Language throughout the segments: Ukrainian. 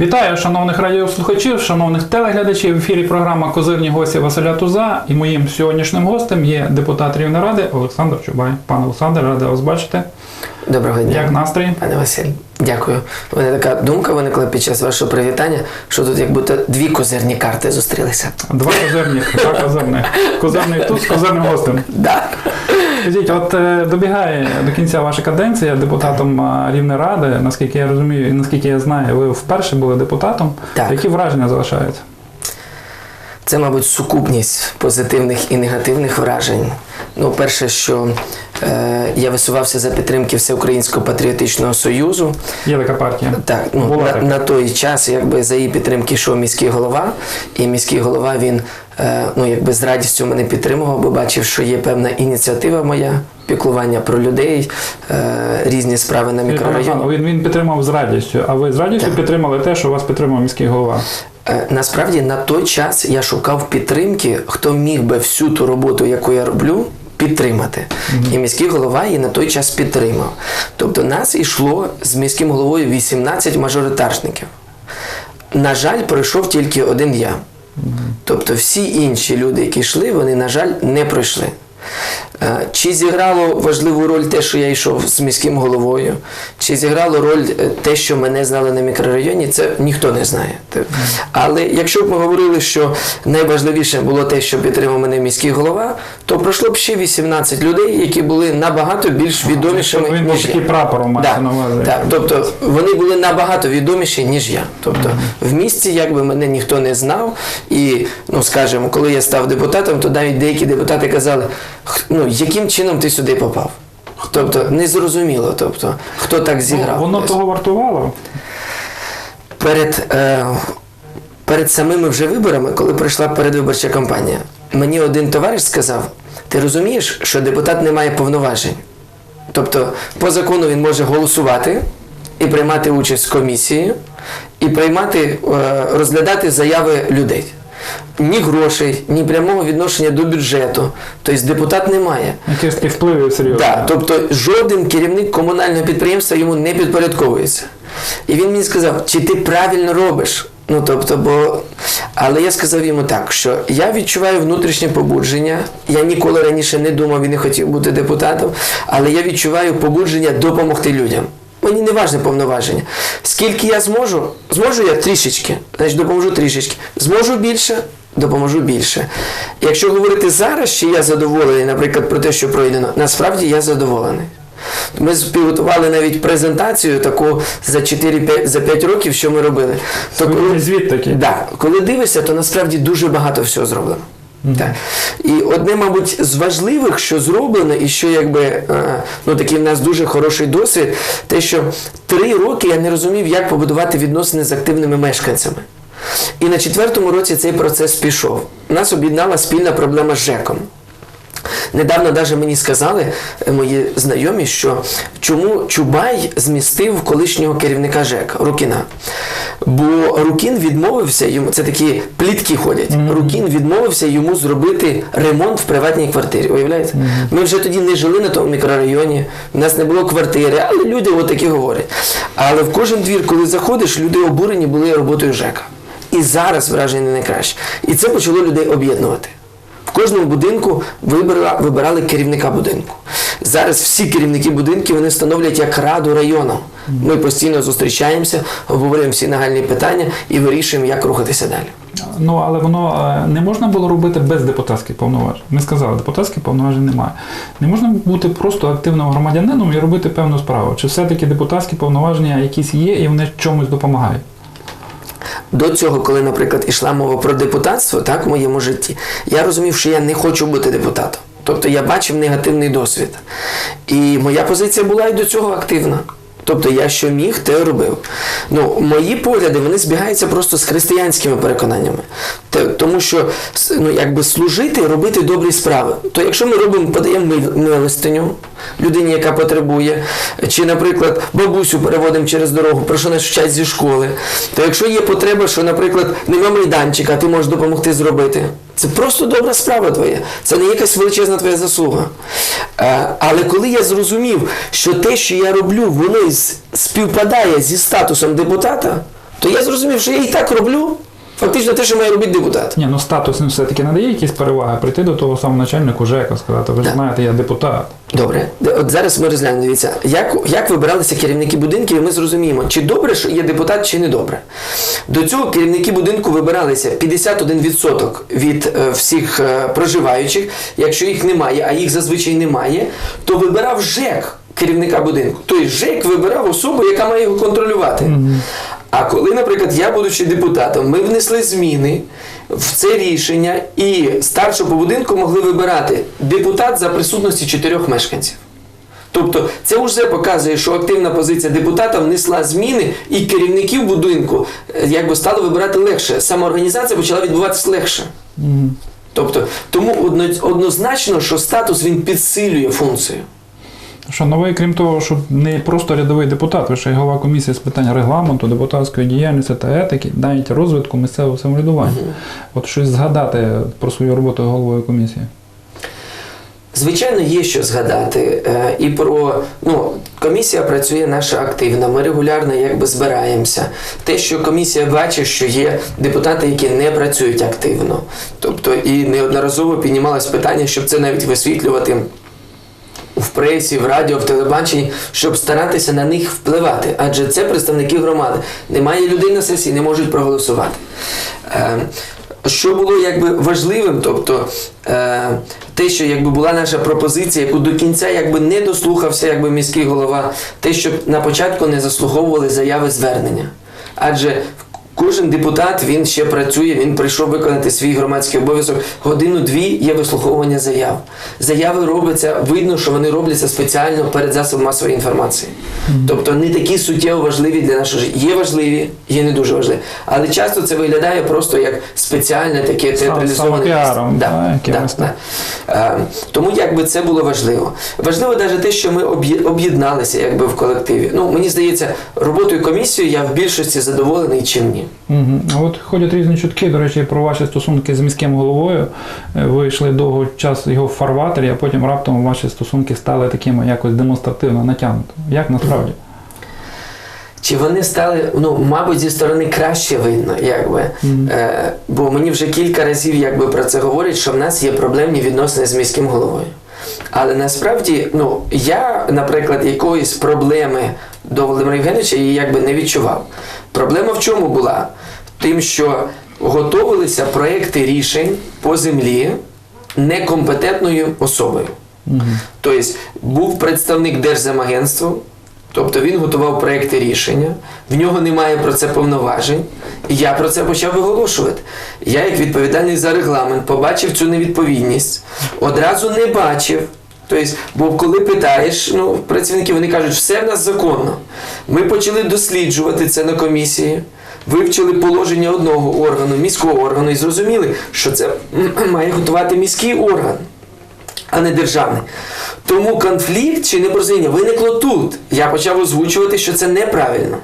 Вітаю шановних радіослухачів, шановних телеглядачів. В ефірі програма Козирні гості Василя Туза. І моїм сьогоднішнім гостем є депутат Рівнеради Олександр Чубай. Пане Олександр, радий вас бачити. Доброго дня, Як настрій? пане Василь. Дякую. У мене така думка виникла під час вашого привітання, що тут як будто дві козирні карти зустрілися. Два козирних, два козирних. Козирний туз, козирним гостем. Да. Скажіть, от е, добігає до кінця ваша каденція депутатом е, Рівнеради. Наскільки я розумію, і наскільки я знаю, ви вперше були депутатом. Так. Які враження залишаються? Це, мабуть, сукупність позитивних і негативних вражень. Ну, перше, що е, я висувався за підтримки Всеукраїнського патріотичного союзу. Є така партія. Так, ну Була на, така. на той час, якби за її підтримки йшов міський голова, і міський голова він ну якби з радістю мене підтримував, бо бачив, що є певна ініціатива моя, піклування про людей, е, різні справи на мікрорайоні. Він, він підтримав з радістю, а ви з радістю Так. підтримали те, що вас підтримав міський голова. Е, Насправді на той час я шукав підтримки, хто міг би всю ту роботу, яку я роблю, підтримати. І міський голова її на той час підтримав. Тобто нас йшло з міським головою 18 мажоритарників. На жаль, пройшов тільки один я. Тобто всі інші люди, які йшли, вони, на жаль, не пройшли. Е, Чи зіграло важливу роль те, що я йшов з міським головою, чи зіграло роль е, те, що мене знали на мікрорайоні, це ніхто не знає. Але якщо б ми говорили, що найважливіше було те, що підтримав мене міський голова, то пройшло б ще 18 людей, які були набагато більш відомішими, Він ніж я. прапором мається на увазі. Так, тобто вони були набагато відоміші, ніж я. Тобто в місті якби мене ніхто не знав. І, ну скажімо, коли я став депутатом, то навіть деякі депутати казали, «Х- ну яким чином ти сюди попав? Тобто незрозуміло, тобто, хто так зіграв. Воно того вартувало. перед, е, перед самими вже виборами, коли пройшла передвиборча кампанія, мені один товариш сказав: ти розумієш, що депутат не має повноважень. Тобто, по закону він може голосувати і приймати участь в комісії, і приймати, е, розглядати заяви людей. Ні грошей, ні прямого відношення до бюджету. Тобто депутат не має. Якісь впливи серйозні. Да, тобто жоден керівник комунального підприємства йому не підпорядковується. І він мені сказав, чи ти правильно робиш? Ну тобто, бо. Але я сказав йому так, що я відчуваю внутрішнє побудження. Я ніколи раніше не думав і не хотів бути депутатом, але я відчуваю побудження допомогти людям. Мені не важне повноваження. Скільки я зможу, зможу я трішечки, значить допоможу трішечки. Зможу більше, допоможу більше. Якщо говорити зараз, чи я задоволений, наприклад, про те, що пройдено, насправді я задоволений. Ми підготували навіть презентацію таку за 4-5 за 5 років, що ми робили. То коли, звіт такий. да, коли дивишся, то насправді дуже багато всього зроблено. Так. І одне, мабуть, з важливих, що зроблено, і що якби е, ну такий в нас дуже хороший досвід, те, що три роки я не розумів, як побудувати відносини з активними мешканцями. І на четвертому році цей процес пішов. Нас об'єднала спільна проблема з ЖЕКом. Недавно навіть мені сказали е, мої знайомі, що чому Чубай змістив колишнього керівника ЖЕК Рукіна. Бо Рукін відмовився йому, це такі плітки ходять. Рукін відмовився йому зробити ремонт в приватній квартирі. Уявляєте? Ми вже тоді не жили на тому мікрорайоні, у нас не було квартири, але люди отакі говорять. Але в кожен двір, коли заходиш, люди обурені були роботою ЖЕКа. І зараз враження не найкраще. І це почало людей об'єднувати. Кожному будинку вибирали, вибирали керівника будинку. Зараз всі керівники будинків вони становлять як раду району. Ми постійно зустрічаємося, обговорюємо всі нагальні питання і вирішуємо, як рухатися далі. Ну, але воно е, не можна було робити без депутатських повноважень. Ми сказали, депутатських повноважень немає. Не можна бути просто активним громадянином і робити певну справу. Чи все-таки депутатські повноваження якісь є і вони чомусь допомагають? До цього, коли, наприклад, йшла мова про депутатство, так в моєму житті, я розумів, що я не хочу бути депутатом. Тобто я бачив негативний досвід. І моя позиція була і до цього активна. Тобто я що міг, те робив. Ну, мої погляди вони збігаються просто з християнськими переконаннями. Тому що ну, якби служити, робити добрі справи. То якщо ми робимо, подаємо милостиню людині, яка потребує, чи, наприклад, бабусю переводимо через дорогу, про що нас вчать зі школи, то якщо є потреба, що, наприклад, нема майданчика, ти можеш допомогти зробити. Це просто добра справа твоя. Це не якась величезна твоя заслуга. Е, Але коли я зрозумів, що те, що я роблю, воно співпадає зі статусом депутата, то я зрозумів, що я і так роблю фактично те, що має робити депутат. Ні, ну статус він все-таки надає якісь переваги, прийти до того самого начальнику ЖЕКа, сказати, ви ж знаєте, я депутат. Добре, от зараз ми розглянемо. Дивіться, як, як вибиралися керівники будинків, і ми зрозуміємо, чи добре, що є депутат, чи не добре. До цього керівники будинку вибиралися 51% від е, всіх е, проживаючих. Якщо їх немає, а їх зазвичай немає, то вибирав ЖЕК керівника будинку. Тобто ЖЕК вибирав особу, яка має його контролювати. А коли, наприклад, я, будучи депутатом, ми внесли зміни в це рішення, і старшу по будинку могли вибирати депутат за присутності чотирьох мешканців. Тобто це вже показує, що активна позиція депутата внесла зміни, і керівників будинку е, якби стало вибирати легше. Самоорганізація почала відбуватися легше. Тобто, тому одно- однозначно, що статус він підсилює функцію. Що новий, крім того, що не просто рядовий депутат, ви ще й голова комісії з питань регламенту, депутатської діяльності та етики, навіть розвитку місцевого самоврядування. От щось згадати про свою роботу головою комісії. Звичайно, є що згадати. Е, І про ну, комісія працює наша активно. Ми регулярно якби збираємося. Те, що комісія бачить, що є депутати, які не працюють активно. Тобто і неодноразово піднімалось питання, щоб це навіть висвітлювати. В пресі, в радіо, в телебаченні, щоб старатися на них впливати. Адже це представники громади. Немає людей на сесії, не можуть проголосувати. Е, що було якби важливим, тобто е, те, що якби була наша пропозиція, яку до кінця якби не дослухався якби міський голова, те, щоб на початку не заслуговували заяви звернення. Адже кожен депутат він ще працює, він прийшов виконати свій громадський обов'язок. Годину-дві є вислуховування заяв. Заяви робляться, видно, що вони робляться спеціально перед засобом масової інформації. Тобто не такі суттєво важливі для нашого життя. Є важливі, є не дуже важливі. Але часто це виглядає просто як спеціальне таке театралізоване. самопіаром, Да, да, да. Е, Тому якби це було важливо. Важливо навіть те, що ми об'єдналися якби в колективі. Ну, мені здається, роботою комісії я в більшості задоволений, чим ні. Угу. От ходять різні чутки, до речі, про ваші стосунки з міським головою. Е, Ви йшли довго час його в фарватері, а потім раптом ваші стосунки стали такими якось демонстративно натягнутими. Як насправді? Чи вони стали, ну, мабуть, зі сторони краще видно, якби. Е, бо мені вже кілька разів якби, про це говорять, що в нас є проблемні відносини з міським головою. Але насправді, ну, я, наприклад, якоїсь проблеми до Володимира Євгеновича її якби не відчував. Проблема в чому була? Тим, що готовилися проекти рішень по землі некомпетентною особою. Тобто був представник Держземагентства, тобто він готував проекти рішення, в нього немає про це повноважень, і я про це почав виголошувати. Я, як відповідальний за регламент, побачив цю невідповідність, одразу не бачив. Тобто, бо коли питаєш, ну, працівники вони кажуть, все в нас законно. Ми почали досліджувати це на комісії, вивчили положення одного органу, міського органу, і зрозуміли, що це має готувати міський орган а не державний. Тому конфлікт чи непорозуміння виникло тут. Я почав озвучувати, що це неправильно.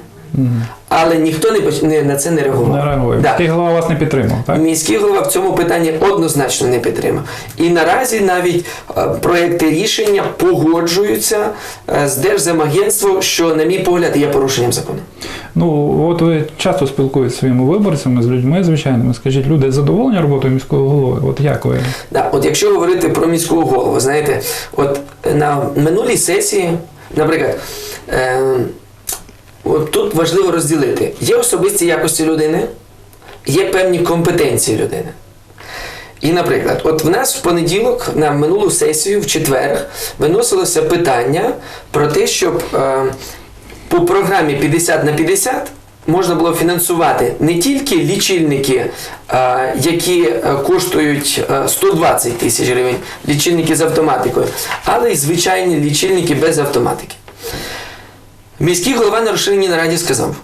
Але ніхто не, не на це не реагував. Не реагує. Да. Міський голова вас не підтримав, так? Міський голова в цьому питанні однозначно не підтримав. І наразі навіть е, проекти рішення погоджуються е, з Держземагентством, що, на мій погляд, є порушенням закону. Ну, от ви часто спілкуєтеся зі своїми виборцями, з людьми звичайними. Скажіть, люди задоволені роботою міського голови? От як ви? Да, от якщо говорити про міського голову, знаєте, от на минулій сесії, наприклад, е, от тут важливо розділити: є особисті якості людини, є певні компетенції людини. І, наприклад, от в нас в понеділок на минулу сесію, в четвер, виносилося питання про те, щоб е, по програмі 50 на 50 можна було фінансувати не тільки лічильники, е, які е, коштують е, 120 тисяч гривень, лічильники з автоматикою, але й звичайні лічильники без автоматики. Міський голова на розширеній нараді сказав: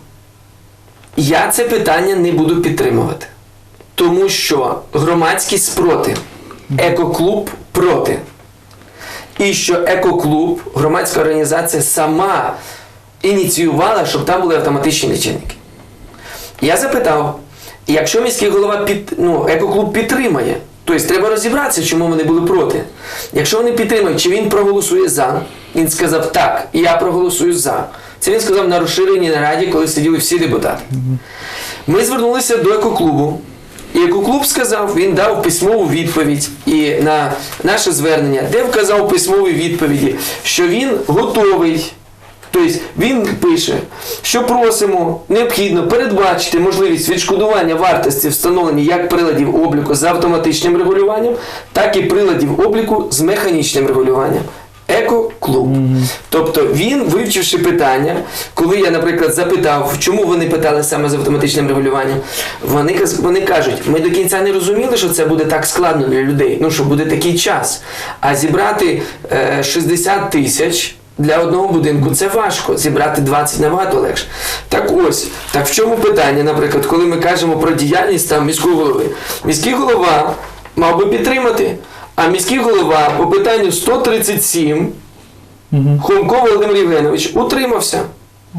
я це питання не буду підтримувати, тому що громадськість проти, екоклуб проти. І що екоклуб, громадська організація сама ініціювала, щоб там були автоматичні лічильники. Я запитав, якщо міський голова під, ну, екоклуб підтримає, Тобто треба розібратися, чому вони були проти. Якщо вони підтримують, чи він проголосує за, він сказав так, і я проголосую за. Це він сказав на розширеній нараді, коли сиділи всі депутати. Ми звернулися до екоклубу. І екоклуб сказав, він дав письмову відповідь і на наше звернення, де вказав у письмовій відповіді, що він готовий. Тобто він пише, що просимо необхідно передбачити можливість відшкодування вартості встановлення як приладів обліку з автоматичним регулюванням, так і приладів обліку з механічним регулюванням. Еко-клуб. Тобто він, вивчивши питання, коли я, наприклад, запитав, чому вони питали саме з автоматичним регулюванням, вони, вони кажуть, ми до кінця не розуміли, що це буде так складно для людей, ну що буде такий час. А зібрати е, 60 тисяч. Для одного будинку це важко, зібрати 20 набагато легше. Так ось, так в чому питання, наприклад, коли ми кажемо про діяльність там міського голови? Міський голова мав би підтримати, а міський голова по питанню 137 Хомко Володимир Євгенович утримався.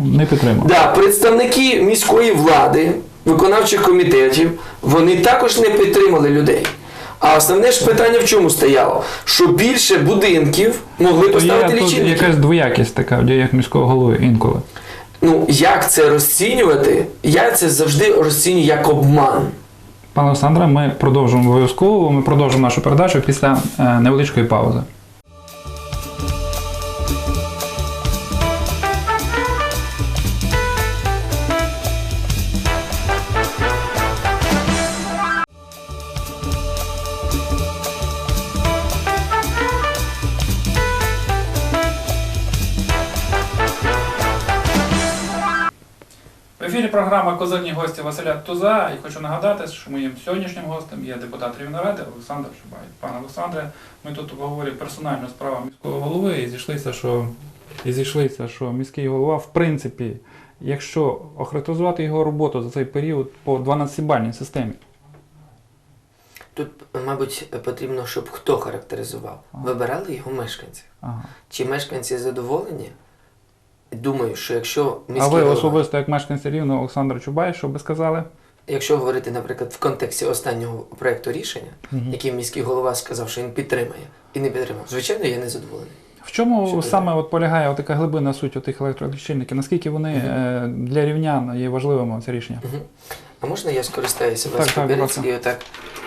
Не підтримав. Да, представники міської влади, виконавчих комітетів, вони також не підтримали людей. А основне ж питання в чому стояло? Що більше будинків могли То є поставити тут Це якась двоякість така в діях міського голови інколи. Ну, як це розцінювати? Я це завжди розцінюю як обман. Пане Олександре, ми продовжимо обов'язково. Ми продовжимо нашу передачу після е, невеличкої паузи. Програма Козирні гості Василя Туза. І хочу нагадати, що моїм сьогоднішнім гостем є депутат Рівнеради Олександр Шибай. Пане Олександре, ми тут обговорюємо персональну справу міського голови і зійшлися, що і зійшлися, що міський голова, в принципі, якщо охарактеризувати його роботу за цей період по 12-бальній системі, Тут, мабуть, потрібно, щоб хто характеризував. Вибирали його мешканці. ага. Чи мешканці задоволені? Думаю, що якщо а ви голова... особисто як мешканці Рівного Олександр Чубай, що би сказали? Якщо говорити, наприклад, в контексті останнього проекту рішення, який міський голова сказав, що він підтримає і не підтримав, звичайно, я не задоволений. В чому саме от полягає така глибина суть тих електролічильників? Наскільки вони е, для рівнян є важливими це рішення? Мгм. А можна я скористаюся вас так, папірець і отак.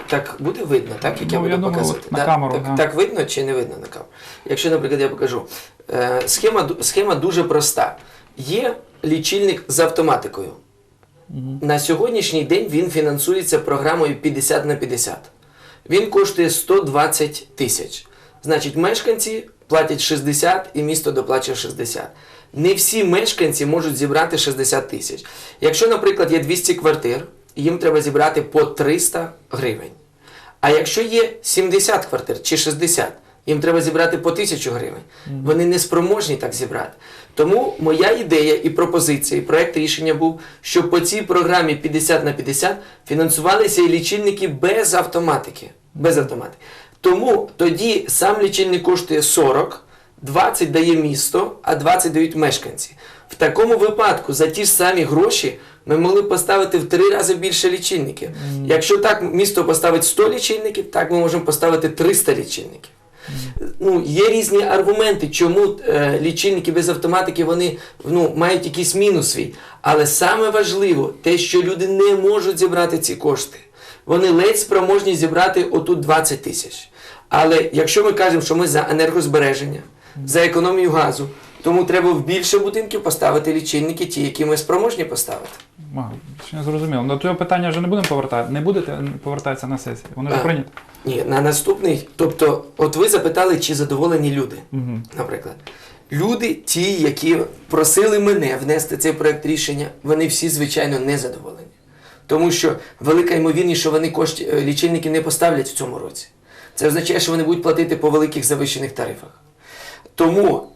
Так буде видно, так, як я Ну, буду я думаю, показувати? на Да? камеру, Так, да. так видно чи не видно на камеру? Якщо, наприклад, я покажу. Е, схема, схема дуже проста. Є лічильник з автоматикою. На сьогоднішній день він фінансується програмою 50 на 50. Він коштує 120 тисяч. Значить, мешканці платять 60 і місто доплачує 60. Не всі мешканці можуть зібрати 60 тисяч. Якщо, наприклад, є 200 квартир, їм треба зібрати по 300 гривень. А якщо є 70 квартир чи 60, їм треба зібрати по 1000 гривень. Вони не спроможні так зібрати. Тому моя ідея і пропозиція, і проект рішення був, щоб по цій програмі 50 на 50 фінансувалися і лічильники без автоматики. Без автоматики. Тому тоді сам лічильник коштує 40, 20 дає місто, а 20 дають мешканці. В такому випадку за ті ж самі гроші ми могли б поставити в три рази більше лічильників. Якщо так місто поставить 100 лічильників, так ми можемо поставити 300 лічильників. Ну, є різні аргументи, чому е, лічильники без автоматики вони ну, мають якийсь мінус свій. Але саме важливо те, що люди не можуть зібрати ці кошти. Вони ледь спроможні зібрати отут 20 тисяч. Але якщо ми кажемо, що ми за енергозбереження, за економію газу, тому треба в більше будинків поставити лічильники, ті, які ми спроможні поставити. Ага, ще не зрозуміло. До цього питання вже не будемо повертати. Не будете повертатися на сесії. Воно вже А. прийнято. Ні, на наступний, тобто, от ви запитали, чи задоволені люди. Угу. наприклад. Люди, ті, які просили мене внести цей проект рішення, вони всі, звичайно, не задоволені. Тому що велика ймовірність, що вони кошти, е, лічильники не поставлять в цьому році. Це означає, що вони будуть платити по великих завищених тарифах. Тому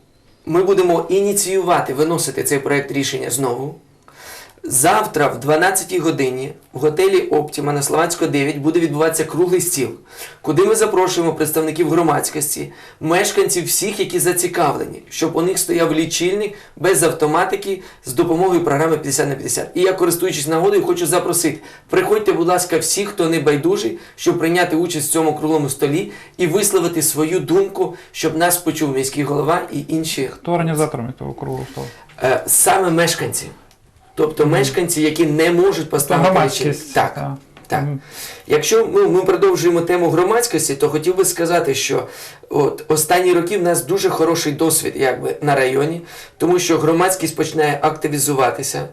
ми будемо ініціювати, виносити цей проект рішення знову. Завтра в 12 годині в готелі Оптіма на Словацького 9 буде відбуватися круглий стіл, куди ми запрошуємо представників громадськості, мешканців всіх, які зацікавлені, щоб у них стояв лічильник без автоматики з допомогою програми 50 на 50. І я, користуючись нагодою, хочу запросити: приходьте, будь ласка, всі, хто не байдужий, щоб прийняти участь в цьому круглому столі і висловити свою думку, щоб нас почув міський голова і інші Хто організаторами того круглого столу? Е, саме мешканці. Тобто мешканці, які не можуть поставити лічильник. Так, так. Якщо ми, ми продовжуємо тему громадськості, то хотів би сказати, що от останні роки в нас дуже хороший досвід якби, на районі, тому що громадськість починає активізуватися.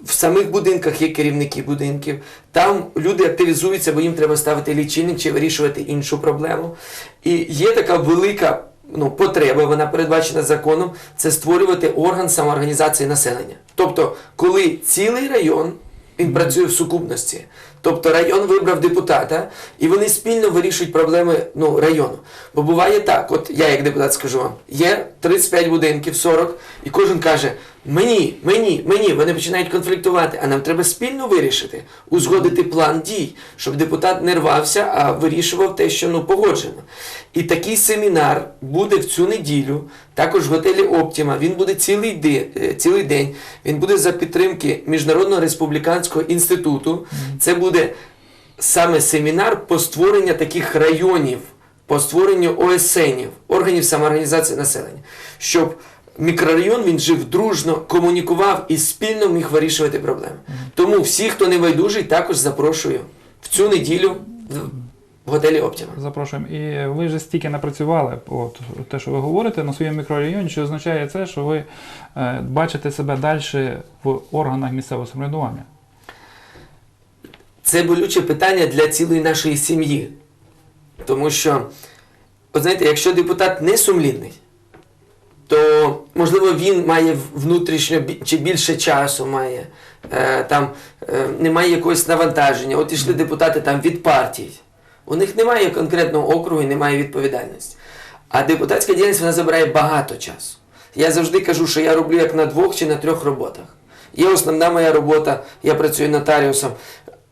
В самих будинках є керівники будинків. Там люди активізуються, бо їм треба ставити лічильник чи вирішувати іншу проблему. І є така велика ну, потреба, вона передбачена законом, це створювати орган самоорганізації населення. Тобто, коли цілий район він працює в сукупності. Тобто район вибрав депутата, і вони спільно вирішують проблеми ну, району. Бо буває так, от я як депутат скажу вам, є 35 будинків, 40, і кожен каже: мені, мені, мені, вони починають конфліктувати, а нам треба спільно вирішити, узгодити план дій, щоб депутат не рвався, а вирішував те, що ну, погоджено. І такий семінар буде в цю неділю, також в готелі Оптіма. Він буде цілий день, цілий день. Він буде за підтримки Міжнародного республіканського інституту. Це буде саме семінар по створенню таких районів, по створенню ОСНів, органів самоорганізації населення, щоб мікрорайон він жив дружно, комунікував і спільно міг вирішувати проблеми. Тому всі, хто не байдужий, також запрошую в цю неділю в готелі Оптіма. Запрошуємо. І ви вже стільки напрацювали, от те, що ви говорите на своєму мікрорайоні, що означає це, що ви е, бачите себе далі в органах місцевого самоврядування. Це болюче питання для цілої нашої сім'ї. Тому що, от знаєте, якщо депутат не сумлінний, то можливо він має внутрішньо чи більше часу має, е, там е, немає якогось навантаження. От ішли депутати там від партій. У них немає конкретного округу і немає відповідальності. А депутатська діяльність вона забирає багато часу. Я завжди кажу, що я роблю як на двох чи на трьох роботах. Є основна моя робота, я працюю нотаріусом,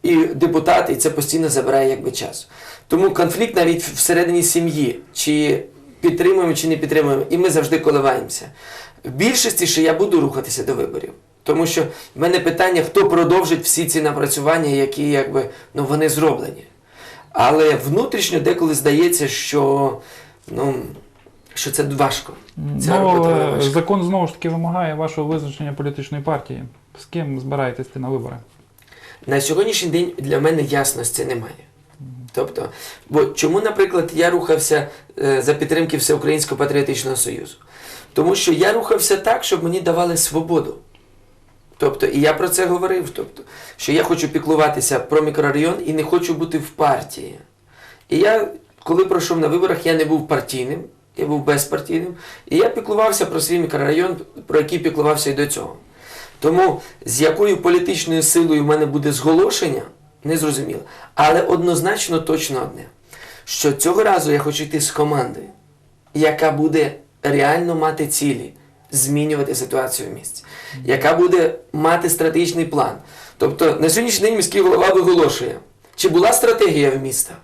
і депутат, і це постійно забирає якби час. Тому конфлікт навіть всередині сім'ї, чи підтримуємо, чи не підтримуємо, і ми завжди коливаємося. В більшості ще я буду рухатися до виборів. Тому що в мене питання, хто продовжить всі ці напрацювання, які якби, ну, вони зроблені. Але внутрішньо деколи здається, що, ну, що це важко. Ця Ну, робота е, закон знову ж таки вимагає вашого визначення політичної партії. З ким збираєтесь йти на вибори? На сьогоднішній день для мене ясності немає. Тобто, бо чому, наприклад, я рухався е, за підтримки Всеукраїнського патріотичного союзу? Тому що я рухався так, щоб мені давали свободу. Тобто, і я про це говорив, тобто, що я хочу піклуватися про мікрорайон і не хочу бути в партії. І я, коли пройшов на виборах, я не був партійним, я був безпартійним. І я піклувався про свій мікрорайон, про який піклувався і до цього. Тому з якою політичною силою в мене буде зголошення, не зрозуміло. Але однозначно точно одне, що цього разу я хочу йти з командою, яка буде реально мати цілі, змінювати ситуацію в місті, яка буде мати стратегічний план. Тобто на сьогоднішній день міський голова виголошує, чи була стратегія в міста,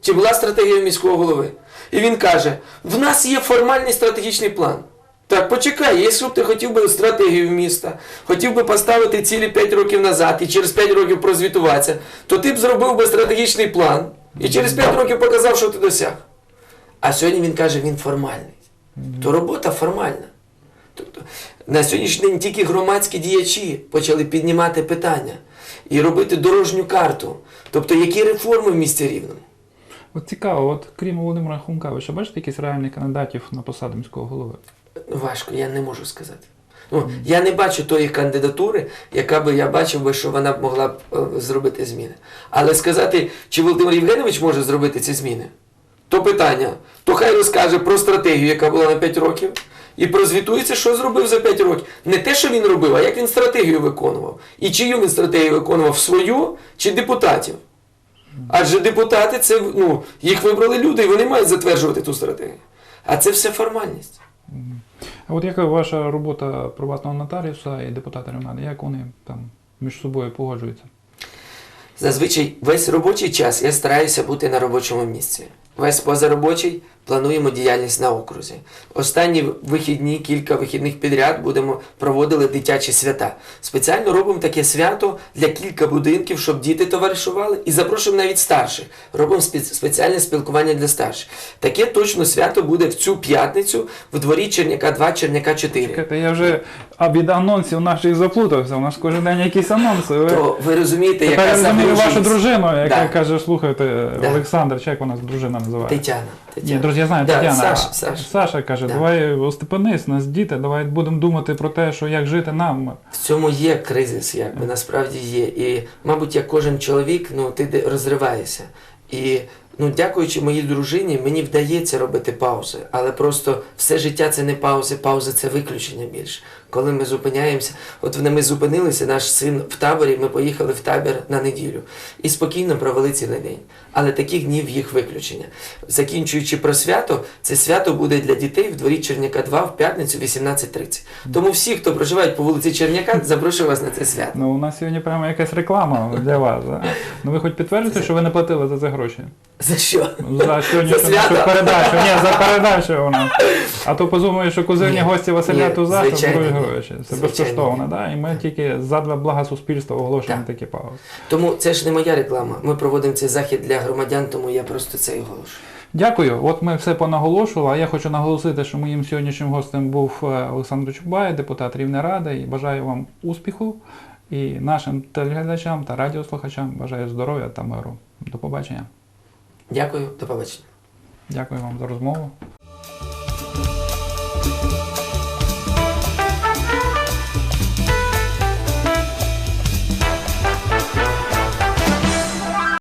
чи була стратегія в міського голови. І він каже: в нас є формальний стратегічний план. Так, почекай, якщо б ти хотів би стратегію міста, хотів би поставити цілі 5 років назад і через 5 років прозвітуватися, то ти б зробив би стратегічний план і через 5 років показав, що ти досяг. А сьогодні він каже, він формальний. То робота формальна. Тобто на сьогоднішній день тільки громадські діячі почали піднімати питання і робити дорожню карту. Тобто, які реформи в місті Рівному? От цікаво, от крім Володимира Хумка, ви ще бачите якісь реальних кандидатів на посаду міського голови? Важко, я не можу сказати. Ну, я не бачу тої кандидатури, яка би я бачив би, що вона б могла б е, зробити зміни. Але сказати, чи Володимир Євгенович може зробити ці зміни, то питання. То хай розкаже про стратегію, яка була на 5 років, і прозвітується, що зробив за 5 років. Не те, що він робив, а як він стратегію виконував. І чию він стратегію виконував свою чи депутатів. Адже депутати це ну, їх вибрали люди, і вони мають затверджувати ту стратегію. А це все формальність. А от яка ваша робота приватного нотаріуса і депутата районради? Як вони там між собою погоджуються. Зазвичай весь робочий час я стараюся бути на робочому місці. Весь позаробочий плануємо діяльність на окрузі. Останні вихідні, кілька вихідних підряд будемо проводили дитячі свята. Спеціально робимо таке свято для кілька будинків, щоб діти товаришували, і запрошуємо навіть старших. Робимо спе- спеціальне спілкування для старших. Таке точно свято буде в цю п'ятницю в дворі Черняка 2, Черняка 4. Чекайте, я вже а від анонсів наших заплутався. У нас кожен день якісь анонси. Ви... То ви розумієте, яка я саме розумію вашу дружину, яка Да. каже, слухайте, Да. Олександр, чи як вона дружина називає? Тетяна. Тетяна. Ні, друзі, я знаю, Да, Тетяна. Саша, Саша. Саша каже, Да. давай остепенись, нас діти, давай будемо думати про те, що як жити нам. В цьому є кризис, якби насправді є. І, мабуть, як кожен чоловік, ну ти розриваєшся. І ну, дякуючи моїй дружині, мені вдається робити паузи. Але просто все життя це не паузи, паузи це виключення більше. Коли ми зупиняємося, от ми зупинилися, наш син в таборі, ми поїхали в табір на неділю і спокійно провели цілий день. Але таких днів їх виключення. Закінчуючи про свято, це свято буде для дітей в дворі Черняка 2 в п'ятницю 18.30. Тому всі, хто проживають по вулиці Черняка, запрошую вас на це свято. Ну, у нас сьогодні прямо якась реклама для вас. да? Ну ви хоч підтвердите, що ви не платили за це гроші? За що? За сьогоднішню нашу передачу. Ні, за передачу у нас. А то позумуєш, що кузивні Ні. гості Василя Туза, то гроші. Це безкоштовно, да? І ми тільки задля блага суспільства оголошуємо Так. такі паузи. Тому це ж не моя реклама. Ми проводимо цей захід для громадян, тому я просто це і оголошую. Дякую. От ми все понаголошували. А я хочу наголосити, що моїм сьогоднішнім гостем був е, Олександр Чубай, депутат Рівнеради. І бажаю вам успіху. І нашим телеглядачам та радіослухачам бажаю здоров'я та миру. До побачення. Дякую, до побачення. Дякую вам за розмову.